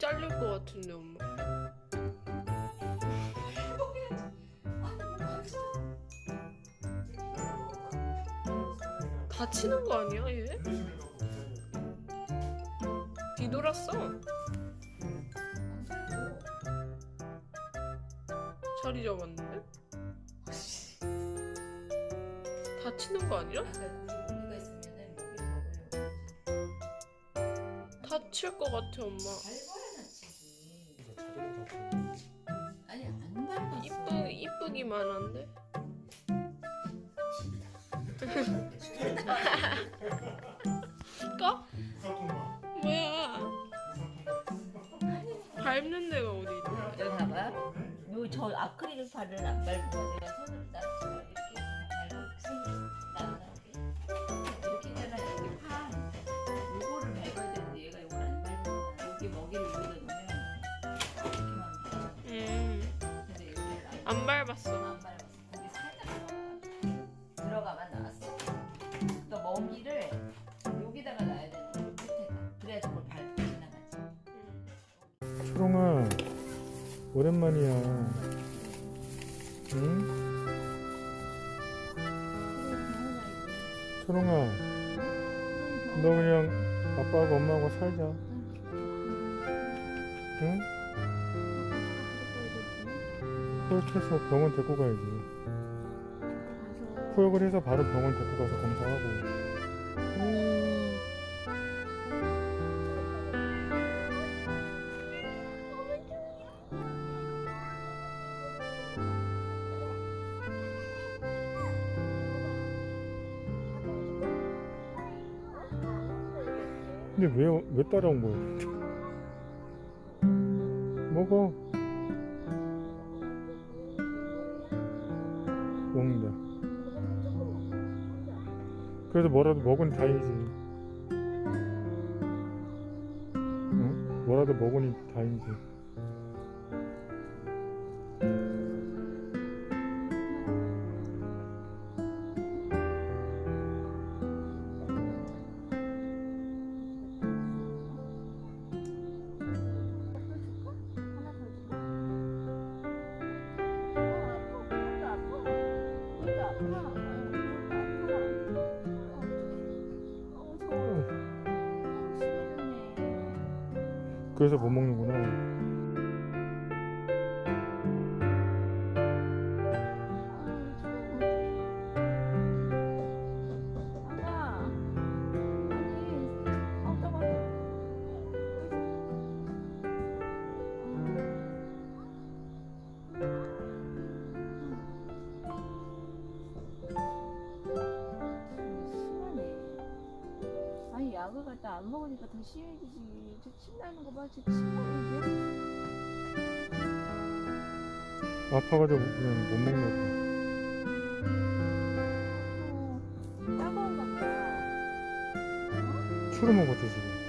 잘릴 것 같은데 엄마. 다치는 거 아니야 얘? 뒤돌았어. 자리 잡았는데? 다치는 거 아니야? 다칠 것 같아 엄마. 잘 봐. 아니 안 밟았어 이쁘 이쁘기만 한데. 꺼? 뭐야? 밟는 데가 어디 있냐? 여기 봐봐 요저 아크릴판을 안 밟고 내가 손으로 닦고 이렇게 손 안안 밟았어. 안 밟았어. 거기 살짝 들어가. 들어가만 나왔어. 또 먹이를 여기다가 놔야 되는 거야. 밑에다. 그래야 저걸 밟고 지나가지. 초롱아 오랜만이야 응? 초롱아 너 그냥 아빠하고 엄마하고 살자 응? 후역해서 병원 데리고 가야지 후역을 해서 바로 병원 데리고 가서 검사하고 음. 근데 왜, 왜 따라온 거야? 먹어. 먹는다. 그래도 뭐라도 먹으니 다행이지. 응? 뭐라도 먹으니 다행이지. 그래서 못 먹는구나. 약을 갖다 안 먹으니까 더 심해지지. 저 침 나는 거 봐. 저 침 나는데. 아파가지고 그냥 못 먹나 봐. 어, 따가운가 보다. 추루 먹었지 지금.